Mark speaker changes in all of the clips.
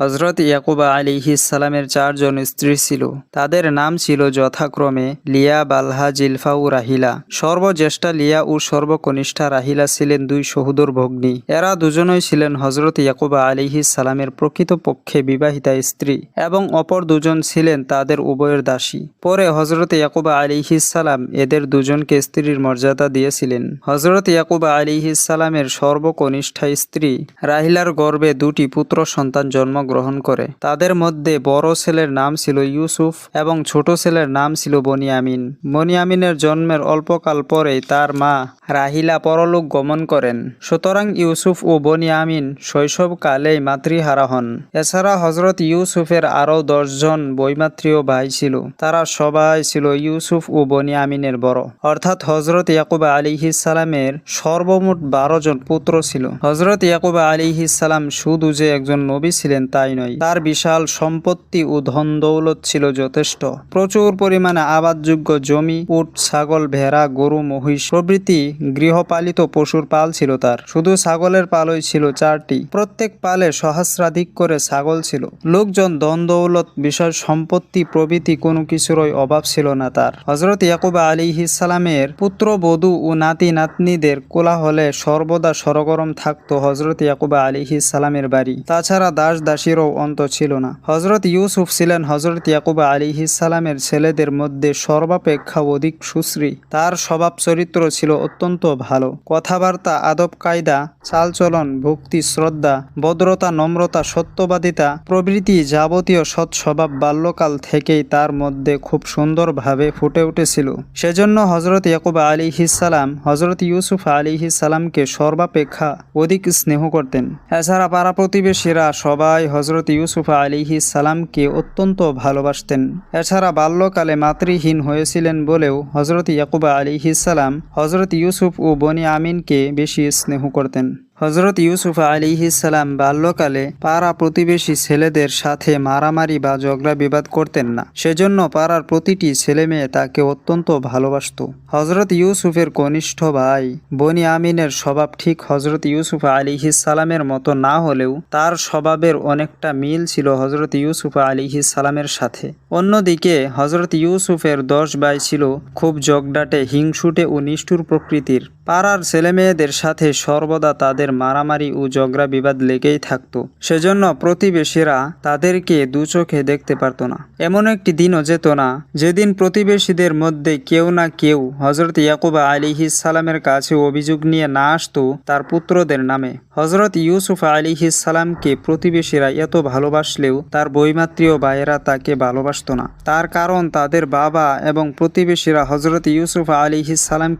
Speaker 1: হজরত ইয়াকুবা আলিহিসালামের চারজন স্ত্রী ছিল। তাদের নাম ছিল যথাক্রমে লিয়া বালহা জিলফা ও রাহিলা। সর্বজ্যেষ্ঠা লিয়া ও সর্বকনিষ্ঠা রাহিলা ছিলেন দুই সহুদর ভগ্নী। এরা দুজনই ছিলেন হজরত ইয়াকুবা আলিহিসালামের প্রকৃতপক্ষে বিবাহিতা স্ত্রী এবং অপর দুজন ছিলেন তাদের উভয়ের দাসী। পরে হজরত ইয়াকুবা আলিহিসালাম এদের দুজনকে স্ত্রীর মর্যাদা দিয়েছিলেন। হজরত ইয়াকুবা আলিহিসালামের সর্বকনিষ্ঠা স্ত্রী রাহিলার গর্ভে দুটি পুত্র সন্তান জন্মগ্রহণ করে। তাদের মধ্যে বড় ছেলের নাম ছিল ইউসুফ এবং ছোট ছেলের নাম ছিল বনিয়ামিন। বনিয়ামিনের জন্মের অল্পকাল পরেই তার মা রাহিলা পরলোক গমন করেন। সুতরাং ইউসুফ ও বনিয়ামিন শৈশবকালেই মাতৃহারা হন। এছাড়া হজরত ইউসুফের আরও দশজন বৈমাত্রীয় ভাই ছিল। তারা সবাই ছিল ইউসুফ ও বনিয়ামিনের বড়। অর্থাৎ হজরত ইয়াকুবা আলিহিসালামের সর্বমোট বারো জন পুত্র ছিল। হজরত ইয়াকুবা আলিহিসালাম শুধু যে একজন নবী ছিলেন তাই নয়। তার বিশাল সম্পত্তি ও ধন দৌলত ছিল যথেষ্ট। প্রচুর পরিমাণে আবাদযোগ্য জমি, উট, ছাগল, ভেড়া, গরু, মহিষ প্রভৃতি গৃহপালিত পশুর পাল ছিল তার। শুধু ছাগলের পালই ছিল চারটি। প্রত্যেক পালে সহস্রাধিক করে ছাগল ছিল। লোকজন ধন দৌলত বিষয় সম্পত্তি প্রভৃতি কোনো কিছুরই অভাব ছিল না তার। হজরত ইয়াকুবা আলী ইসালামের পুত্র, বধূ ও নাতি, নাতনিদের কোলাহলে সর্বদা সরগরম থাকত হজরত ইয়াকুবা আলী ইসালামের বাড়ি। তাছাড়া দাস দাস দাসীরও অন্ত ছিল না। হজরত ইউসুফ ছিলেন হজরত ইয়াকুবা আলী ইসালামের ছেলেদের মধ্যে সর্বাপেক্ষা অধিক সুশ্রী। তার স্বভাব চরিত্র ছিল অত্যন্ত ভালো। কথাবার্তা, আদব কায়দা, চালচলন, ভক্তি, শ্রদ্ধা, ভদ্রতা, নম্রতা, সত্যবাদিতা প্রভৃতি যাবতীয় সৎ স্বভাব বাল্যকাল থেকেই তার মধ্যে খুব সুন্দরভাবে ফুটে উঠেছিল। সেজন্য হজরত ইয়াকুবা আলী সালাম হজরত ইউসুফ আলী সালামকে সর্বাপেক্ষা অধিক স্নেহ করতেন। এছাড়া পাড়া প্রতিবেশীরা সবাই হজরত ইউসুফ আলিহি সালামকে অত্যন্ত ভালোবাসতেন। এছাড়া বাল্যকালে মাতৃহীন হয়েছিলেন বলেও হজরত ইয়াকুবা আলিহি সালাম হজরত ইউসুফ ও বনি আমিনকে বেশি স্নেহ করতেন। হজরত ইউসুফ আলিহিসাল্লাম বাল্যকালে পাড়া প্রতিবেশী ছেলেদের সাথে মারামারি বা ঝগড়া বিবাদ করতেন না। সেজন্য পাড়ার প্রতিটি ছেলে মেয়ে তাকে অত্যন্ত ভালোবাসত। হজরত ইউসুফের কনিষ্ঠ ভাই বনি আমিনের স্বভাব ঠিক হজরত ইউসুফ আলিহিসালামের মতো না হলেও তার স্বভাবের অনেকটা মিল ছিল হজরত ইউসুফ আলিহিসালামের সাথে। অন্যদিকে হজরত ইউসুফের দশ ভাই ছিল খুব জগডাটে হিংসুটে ও নিষ্ঠুর প্রকৃতির। পাড়ার ছেলেমেয়েদের সাথে সর্বদা তাদের মারামারি ও ঝগড়া বিবাদ লেগেই থাকতো। সেজন্য প্রতিবেশীরা তাদেরকে দু চোখে দেখতে পারত না। এমন একটি দিনও যেত না, যেদিন প্রতিবেশীদের মধ্যে কেউ না কেউ হজরত ইয়াকুবা আলিহি সালামের কাছে অভিযোগ নিয়ে না আসতো তার পুত্রদের নামে। হজরত ইউসুফ আলিহি সালামকে প্রতিবেশীরা এত ভালোবাসলেও তার বৈমাত্রীয় ভাইয়েরা তাকে ভালোবাসত না। তার কারণ তাদের বাবা এবং প্রতিবেশীরা হজরত ইউসুফ আলিহি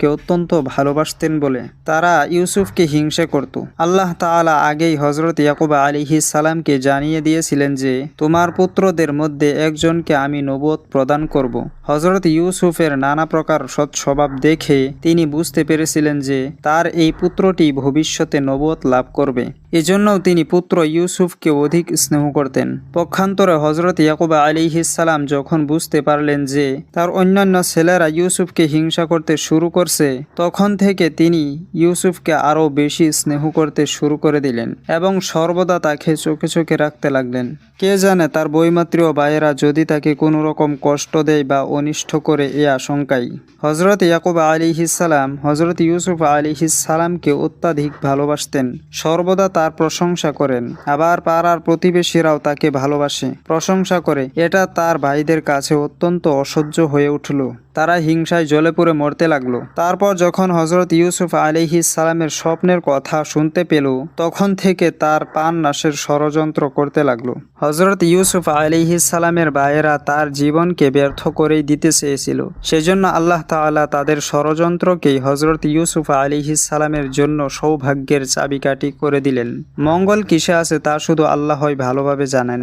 Speaker 1: অত্যন্ত ভালোবাসতেন বলে। তারা ইউসুফকে হিংসা করত। আল্লাহ তালা আগেই হজরত ইয়াকুবা আলী সালামকে জানিয়ে দিয়েছিলেন যে, তোমার পুত্রদের মধ্যে একজনকে আমি নবত প্রদান করব। হজরত ইউসুফের নানা প্রকার সৎ স্বভাব দেখে তিনি বুঝতে পেরেছিলেন যে, তার এই পুত্রটি ভবিষ্যতে নবত লাভ করবে। এজন্যও তিনি পুত্র ইউসুফকে অধিক স্নেহ করতেন। পক্ষান্তরে হজরত ইয়াকুবা আলিহিসাল্লাম যখন বুঝতে পারলেন যে তার অন্যান্য ছেলেরা ইউসুফকে হিংসা করতে শুরু করছে, তখন থেকে তিনি ইউসুফকে আরও বেশি স্নেহ করতে শুরু করে দিলেন এবং সর্বদা তাকে চোখে চোখে রাখতে লাগলেন। কে জানে তার বইমাত্রীয় ভাইয়েরা যদি তাকে কোনো রকম কষ্ট দেয় বা অনিষ্ট করে এ আশঙ্কাই হজরত ইয়াকুব আলিহিসাল্লাম হজরত ইউসুফ আলিহিসাল্লামকে অত্যাধিক ভালোবাসতেন। সর্বদা তার প্রশংসা করেন। আবার পাড়ার প্রতিবেশীরাও তাকে ভালোবাসে, প্রশংসা করে। এটা তার ভাইদের কাছে অত্যন্ত অসহ্য হয়ে উঠল। তারা হিংসায় জ্বলে পুড়ে মরতে লাগল। তারপর যখন হজরত ইউসুফ আলিহিস সালামের স্বপ্নের কথা শুনতে পেল, তখন থেকে তার পান নাশের ষড়যন্ত্র করতে লাগল। হজরত ইউসুফ আলিহিস সালামের ভাইয়েরা তার জীবনকে ব্যর্থ করেই দিতে চেয়েছিল। সেজন্য আল্লাহ তাআলা তাদের ষড়যন্ত্রকেই হজরত ইউসুফ আলিহিস সালামের জন্য সৌভাগ্যের চাবিকাঠি করে দিলেন। মঙ্গল কিসে আছে তা শুধু আল্লাহই ভালোভাবে জানেন।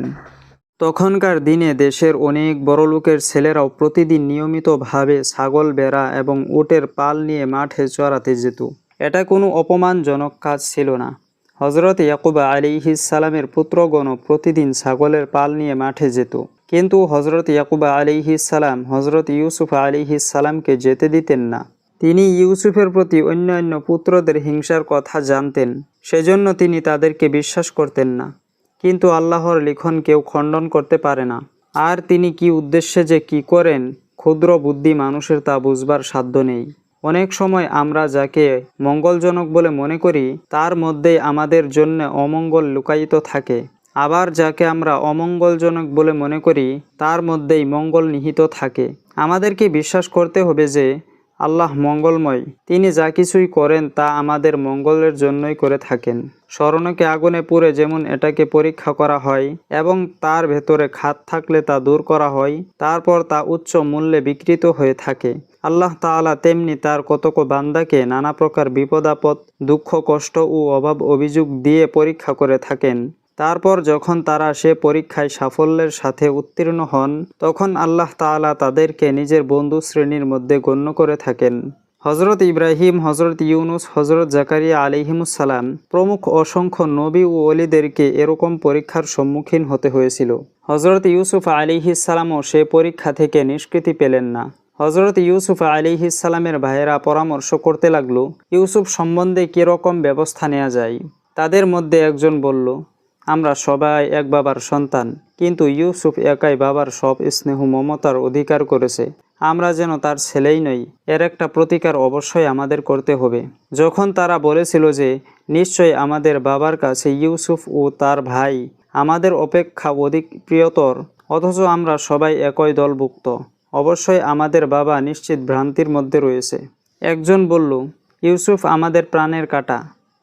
Speaker 1: তখনকার দিনে দেশের অনেক বড় লোকের ছেলেরাও প্রতিদিন নিয়মিতভাবে ছাগল, বেড়া এবং উটের পাল নিয়ে মাঠে চড়াতে যেত। এটা কোনো অপমানজনক কাজ ছিল না। হজরত ইয়াকুবা আলিহিস সালামের পুত্রগণও প্রতিদিন ছাগলের পাল নিয়ে মাঠে যেত। কিন্তু হজরত ইয়াকুবা আলিহিস সালাম হজরত ইউসুফ আলিহিস সালামকে যেতে দিতেন না। তিনি ইউসুফের প্রতি অন্যান্য পুত্রদের হিংসার কথা জানতেন। সেজন্য তিনি তাদেরকে বিশ্বাস করতেন না। কিন্তু আল্লাহর লিখন কেউ খণ্ডন করতে পারে না। আর তিনি কি উদ্দেশ্যে যে কি করেন, ক্ষুদ্র বুদ্ধি মানুষের তা বুঝবার সাধ্য নেই। অনেক সময় আমরা যাকে মঙ্গলজনক বলে মনে করি, তার মধ্যেই আমাদের জন্য অমঙ্গল লুকায়িত থাকে। আবার যাকে আমরা অমঙ্গলজনক বলে মনে করি, তার মধ্যেই মঙ্গল নিহিত থাকে। আমাদেরকে বিশ্বাস করতে হবে যে আল্লাহ মঙ্গলময়। তিনি যা কিছুই করেন, তা আমাদের মঙ্গলের জন্যই করে থাকেন। স্মরণকে আগুনে পুড়ে যেমন এটাকে পরীক্ষা করা হয় এবং তার ভেতরে খাত থাকলে তা দূর করা হয়, তারপর তা উচ্চ মূল্যে বিকৃত হয়ে থাকে। আল্লাহ তাআলা তেমনি তার কতক বান্দাকে নানা প্রকার বিপদাপদ দুঃখ, কষ্ট ও অভাব অভিযোগ দিয়ে পরীক্ষা করে থাকেন। তারপর যখন তারা সে পরীক্ষায় সাফল্যের সাথে উত্তীর্ণ হন, তখন আল্লাহ তাআলা তাদেরকে নিজের বন্ধু শ্রেণির মধ্যে গণ্য করে থাকেন। হজরত ইব্রাহিম হজরত ইউনুস হজরত জাকারিয়া আলিহিমুসালাম প্রমুখ অসংখ্য নবী ও অলিদেরকে এরকম পরীক্ষার সম্মুখীন হতে হয়েছিল। হজরত ইউসুফ আলিহিসালামও সে পরীক্ষা থেকে নিষ্কৃতি পেলেন না। হজরত ইউসুফ আলিহিসালামের ভাইয়েরা পরামর্শ করতে লাগল, ইউসুফ সম্বন্ধে কীরকম ব্যবস্থা নেওয়া যায়? তাদের মধ্যে একজন বলল আমরা সবাই এক বাবার সন্তান, কিন্তু ইউসুফ একাই বাবার সব স্নেহ মমতার অধিকার করেছে। আমরা যেন তার ছেলেই নই, এর একটা প্রতিকার অবশ্যই আমাদের করতে হবে। যখন তারা বলেছিল যে, নিশ্চয়ই আমাদের বাবার কাছে ইউসুফ ও তার ভাই, আমাদের অপেক্ষা অধিক প্রিয়তর, অথচ আমরা সবাই একই দলভুক্ত, অবশ্যই আমাদের বাবা নিশ্চিত ভ্রান্তির মধ্যে রয়েছে। একজন বলল, ইউসুফ আমাদের প্রাণের কাটা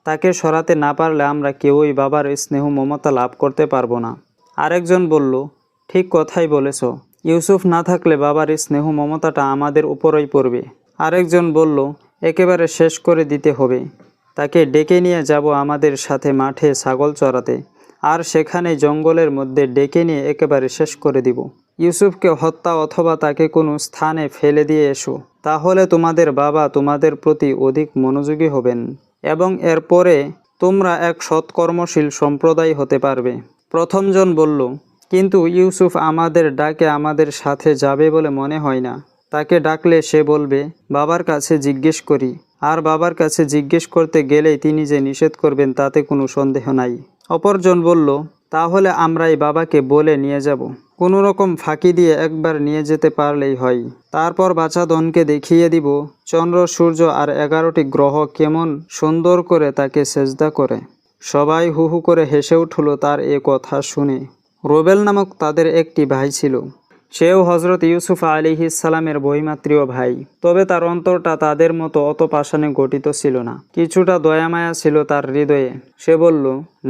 Speaker 1: তাকে সরাতে না পারলে আমরা কেউই বাবার স্নেহ মমতা লাভ করতে পারব না। আরেকজন বলল, ঠিক কথাই বলেছ। ইউসুফ না থাকলে বাবার স্নেহ মমতাটা আমাদের উপরই পড়বে। আরেকজন বলল, একেবারে শেষ করে দিতে হবে। তাকে ডেকে নিয়ে যাব আমাদের সাথে মাঠে ছাগল চড়াতে। আর সেখানে জঙ্গলের মধ্যে ডেকে নিয়ে একেবারে শেষ করে দিব। ইউসুফকে হত্যা অথবা তাকে কোনো স্থানে ফেলে দিয়ে এসো। তাহলে তোমাদের বাবা তোমাদের প্রতি অধিক মনোযোগী হবেন। এবং এরপরে তোমরা এক সৎকর্মশীল সম্প্রদায় হতে পারবে। প্রথমজন বলল, কিন্তু ইউসুফ আমাদের ডাকে আমাদের সাথে যাবে বলে মনে হয় না। তাকে ডাকলে সে বলবে, বাবার কাছে জিজ্ঞেস করি। আর বাবার কাছে জিজ্ঞেস করতে গেলেই তিনি যে নিষেধ করবেন তাতে কোনো সন্দেহ নাই। অপরজন বলল তাহলে আমরাই বাবাকে বলে নিয়ে যাব। কোনো রকম ফাঁকি দিয়ে একবার নিয়ে যেতে পারলেই হয়। তারপর বাচ্চাদনকে দেখিয়ে দিব, চন্দ্র, সূর্য আর এগারোটি গ্রহ কেমন সুন্দর করে তাকে সেজদা করে। সবাই হু হু করে হেসে উঠল তার এ কথা শুনে। রোবেল নামক তাদের একটি ভাই ছিল। সেও হজরত ইউসুফ আলিহিসালামের বইমাত্রীয় ভাই। তবে তার অন্তরটা তাদের মতো অত পাষাণে গঠিত ছিল না। কিছুটা দয়ামায়া ছিল তার হৃদয়ে। সে বলল,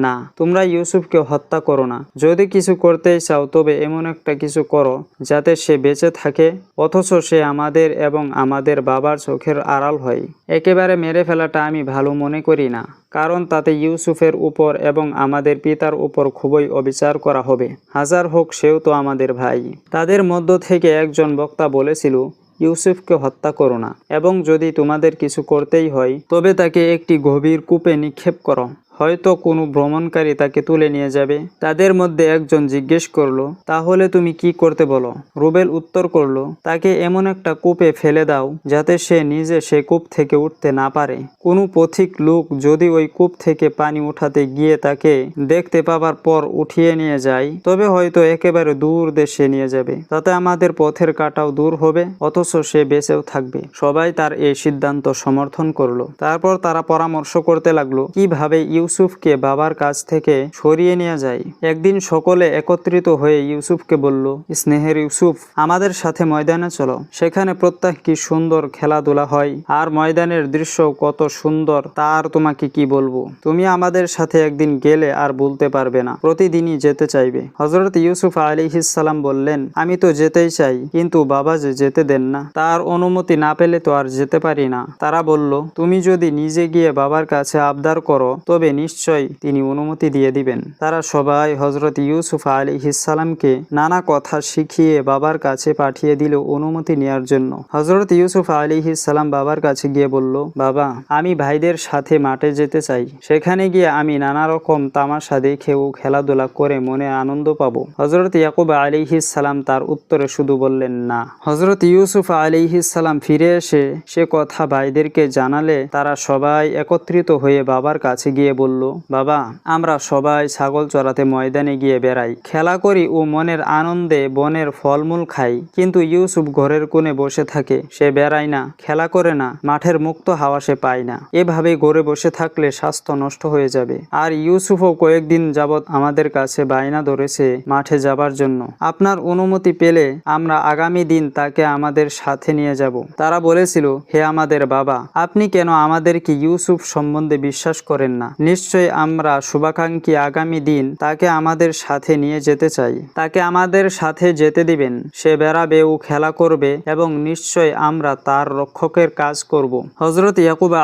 Speaker 1: না, তোমরা ইউসুফকে হত্যা করো না। যদি কিছু করতেই চাও, তবে এমন একটা কিছু করো যাতে সে বেঁচে থাকে, অথচ সে আমাদের এবং আমাদের বাবার চোখের আড়াল হয়। একেবারে মেরে ফেলাটা আমি ভালো মনে করি না, কারণ তাতে ইউসুফের উপর এবং আমাদের পিতার উপর খুবই অবিচার করা হবে। হাজার হোক সেও তো আমাদের ভাই। তাদের মধ্য থেকে একজন বক্তা বলেছিল, ইউসুফকে হত্যা করো না, এবং যদি তোমাদের কিছু করতেই হয়, তবে তাকে একটি গভীর কূপে নিক্ষেপ করো। হয়তো কোনো ভ্রমণকারী তাকে তুলে নিয়ে যাবে। তাদের মধ্যে একজন জিজ্ঞেস করল, তাহলে তুমি কি করতে বলো? রুবেল উত্তর করল, তাকে এমন একটা কূপে ফেলে দাও যাতে সে নিজে সে কূপ থেকে উঠতে না পারে। কোনো পথিক লোক যদি ওই কূপ থেকে পানি উঠাতে গিয়ে তাকে দেখতে পাবার পর উঠিয়ে নিয়ে যায়, তবে হয়তো একেবারে দূর দেশে নিয়ে যাবে। তাতে আমাদের পথের কাটাও দূর হবে, অথচ সে বেঁচেও থাকবে। সবাই তার এই সিদ্ধান্ত সমর্থন করল। তারপর তারা পরামর্শ করতে লাগল, কীভাবে ইউসুফকে বাবার কাছ থেকে সরিয়ে নিয়ে যায়। একদিন সকলে একত্রিত হয়ে ইউসুফকে বলল, স্নেহের ইউসুফ, আমাদের সাথে ময়দানে চলো। সেখানে প্রত্যেক কি সুন্দর খেলাধুলা হয়, আর ময়দানের দৃশ্য কত সুন্দর তা আর তোমাকে কি বলব? তুমি আমাদের সাথে একদিন গেলে আর বলতে পারবে না। প্রতিদিনই যেতে চাইবে। হজরত ইউসুফ আলী আলিহিসাল্লাম বললেন, আমি তো যেতেই চাই, কিন্তু বাবা যে যেতে দেন না, তার অনুমতি না পেলে তো আর যেতে পারি না। তারা বলল, তুমি যদি নিজে গিয়ে বাবার কাছে আবদার করো, তবে নিশ্চয় তিনি অনুমতি দিয়ে দিবেন। তারা সবাই হজরত ইউসুফ আলী ইসালামকে নানা কথা শিখিয়ে বাবার কাছে পাঠিয়ে দিল অনুমতি নেওয়ার জন্য। হজরত ইউসুফ আলী ইসালাম বাবার কাছে গিয়ে বলল, বাবা, আমি ভাইদের সাথে মাঠে যেতে চাই। সেখানে গিয়ে আমি নানা রকম তামাশা দেখে ও খেলাধুলা করে মনে আনন্দ পাবো। হজরত ইয়াকুব আলী সালাম তার উত্তরে শুধু বললেন, না। হজরত ইউসুফ আলী সালাম ফিরে এসে সে কথা ভাইদেরকে জানালে তারা সবাই একত্রিত হয়ে বাবার কাছে গিয়ে বলল বলল, বাবা, আমরা সবাই ছাগল চড়াতে ময়দানে গিয়ে বেড়াই। খেলা করি ও মনের আনন্দে বনের ফলমূল খাই। কিন্তু ইউসুফ ঘরের কোণে বসে থাকে। সে বেড়ায় না, খেলা করে না, মাঠের মুক্ত হাওয়া সে পায় না। এভাবে ঘরে বসে থাকলে স্বাস্থ্য নষ্ট হয়ে যাবে। আর ইউসুফও কয়েকদিন যাবৎ আমাদের কাছে বায়না ধরেছে মাঠে যাবার জন্য। আপনার অনুমতি পেলে আমরা আগামী দিন তাকে আমাদের সাথে নিয়ে যাব। তারা বলেছিল, হে আমাদের বাবা, আপনি কেন আমাদেরকে ইউসুফ সম্বন্ধে বিশ্বাস করেন না? নিশ্চয় আমরা শুভাকাঙ্ক্ষী আগামী দিন তাকে আমাদের সাথে নিয়ে যেতে চাই। তাকে আমাদের সাথে যেতে দিবেন। সে বেড়াবে ও খেলা করবে এবং নিশ্চয় আমরা তার রক্ষকের কাজ করব। হজরত ইয়াকুবা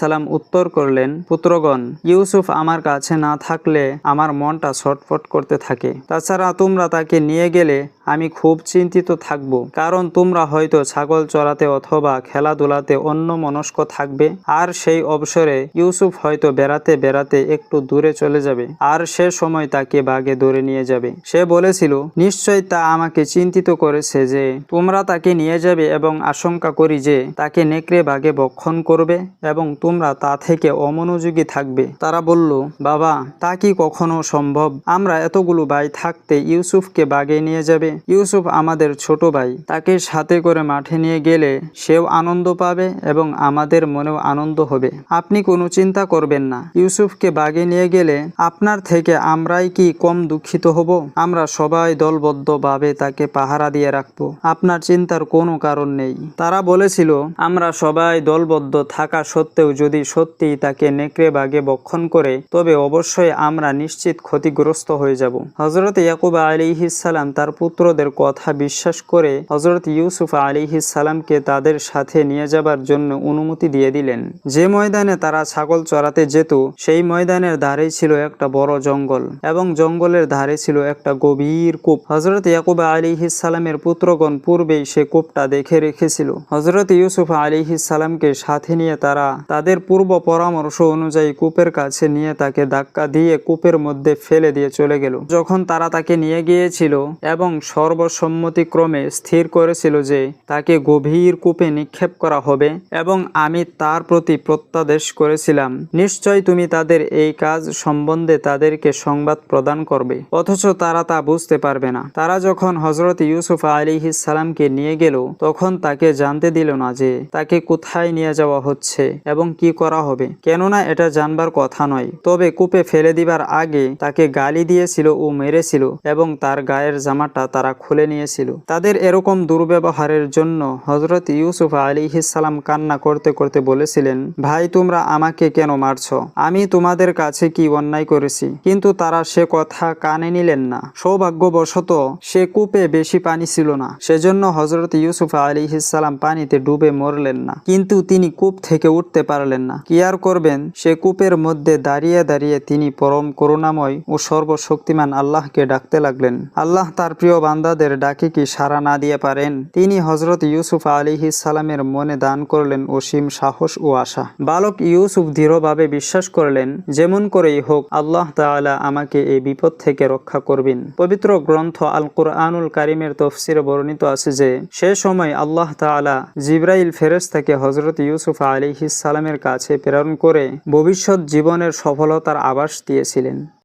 Speaker 1: সালাম উত্তর করলেন, পুত্রগণ, ইউসুফ আমার কাছে না থাকলে আমার মনটা ছটফট করতে থাকে। তাছাড়া তোমরা তাকে নিয়ে গেলে আমি খুব চিন্তিত থাকব, কারণ তোমরা হয়তো ছাগল চড়াতে অথবা খেলাধুলাতে অন্য মনস্ক থাকবে। আর সেই অবসরে ইউসুফ হয়তো বেড়াতে বেড়াতে একটু দূরে চলে যাবে, আর সে সময় তাকে বাগে ধরে নিয়ে যাবে। সে বলেছিল, নিশ্চয় তা আমাকে চিন্তিত করেছে যে, তোমরা তাকে নিয়ে যাবে এবং আশঙ্কা করি যে, তাকে নেকড়ে বাগে বক্ষণ করবে এবং তোমরা তা থেকে অমনোযোগী থাকবে। তারা বলল, বাবা, তা কি কখনো সম্ভব? আমরা এতগুলো ভাই থাকতে ইউসুফকে বাগে নিয়ে যাবে। ইউসুফ আমাদের ছোট ভাই। তাকে সাথে করে মাঠে নিয়ে গেলে সেও আনন্দ পাবে এবং আমাদের মনেও আনন্দ হবে। আপনি কোনো চিন্তা করবেন না। ইউসুফকে বাগে নিয়ে গেলে, আপনার থেকে আমরাই কি কম দুঃখিত হব? আমরা সবাই দলবদ্ধভাবে তাকে পাহারা দিয়ে রাখব। আপনার চিন্তার কোনো কারণ নেই। তারা বলেছিল, আমরা সবাই দলবদ্ধ থাকা সত্ত্বেও যদি সত্যিই তাকে নেকড়ে বাগে বক্ষণ করে, তবে অবশ্যই আমরা নিশ্চিত ক্ষতিগ্রস্ত হয়ে যাব। হজরত ইয়াকুব আলিহিসাল্লাম তার পুত্রদের কথা বিশ্বাস করে হজরত ইউসুফ আলিহিসাল্লামকে তাদের সাথে নিয়ে যাবার জন্য অনুমতি দিয়ে দিলেন। যে ময়দানে তারা ছাগল চড়াতে যেত সেই ময়দানের ধারেই ছিল একটা বড় জঙ্গল এবং জঙ্গলের ধারে ছিল একটা গভীর কূপ। হজরত ইয়াকুব আলিহিসাল্লামের পুত্রগণ পূর্বেই সে কূপটা দেখে রেখেছিল। হজরত ইউসুফ আলিহিসাল্লামকে সাথে নিয়ে তারা তাদের পূর্ব পরামর্শ অনুযায়ী কূপের কাছে নিয়ে তাকে ধাক্কা দিয়ে কূপের মধ্যে ফেলে দিয়ে চলে গেল। যখন তারা তাকে নিয়ে গিয়েছিল এবং সর্বসম্মতিক্রমে স্থির করেছিল যে তাকে গভীর কূপে নিক্ষেপ করা হবে এবং আমি তার প্রতি প্রত্যাদেশ করেছিলাম, নিশ্চয় তুমি তাদের এই কাজ সম্বন্ধে তাদেরকে সংবাদ প্রদান করবে। অথচ তারা তা বুঝতে পারবে না। তারা যখন হজরত ইউসুফ আলিহিস সালামকে নিয়ে গেল, তখন তাকে জানতে দিল না যে তাকে কোথায় নিয়ে যাওয়া হচ্ছে এবং কি করা হবে। কেননা এটা জানবার কথা নয়। তবে কূপে ফেলে দিবার আগে তাকে গালি দিয়েছিল ও মেরেছিল এবং তার গায়ের জামাটা তারা খুলে নিয়েছিল। তাদের এরকম দুর্ব্যবহারের জন্য হজরত ইউসুফ আলিহিসাল্লাম কান্না করতে করতে বলেছিলেন, ভাই, তোমরা আমাকে কেন মারছ? আমি তোমাদের কাছে কি অন্যায় করেছি? কিন্তু তারা সে কথা কানে নিলেন না। সৌভাগ্যবশত সে কূপে বেশি পানি ছিল না। সেজন্য হজরত ইউসুফ আলিহিসাল্লাম পানিতে ডুবে মরলেন না। কিন্তু তিনি কূপ থেকে উঠতে পারলেন না। কি আর করবেন? সে কূপের মধ্যে দাঁড়িয়ে দাঁড়িয়ে তিনি পরম করুণাময় ও সর্বশক্তিমান আল্লাহকে ডাকতে লাগলেন। আল্লাহ তার প্রিয় বান্দাদের ডাকে কি সাড়া না দিয়ে পারেন? তিনি হজরত ইউসুফ আলিহিস সালামের মনে দান করলেন অসীম সাহস ও আশা। বালক ইউসুফ দৃঢ়ভাবে বিশ্বাস করলেন যেমন করেই হোক, আল্লাহ তালা আমাকে এই বিপদ থেকে রক্ষা করবেন। পবিত্র গ্রন্থ আল কুরআনুল কারিমের তফসিরে বর্ণিত আছে যে, সে সময় আল্লাহ তালা জিব্রাইল ফেরেশতাকে হজরত ইউসুফ আলী সালামের কাছে প্রেরণ করে ভবিষ্যৎ জীবনের সফলতার আবাস দিয়েছিলেন।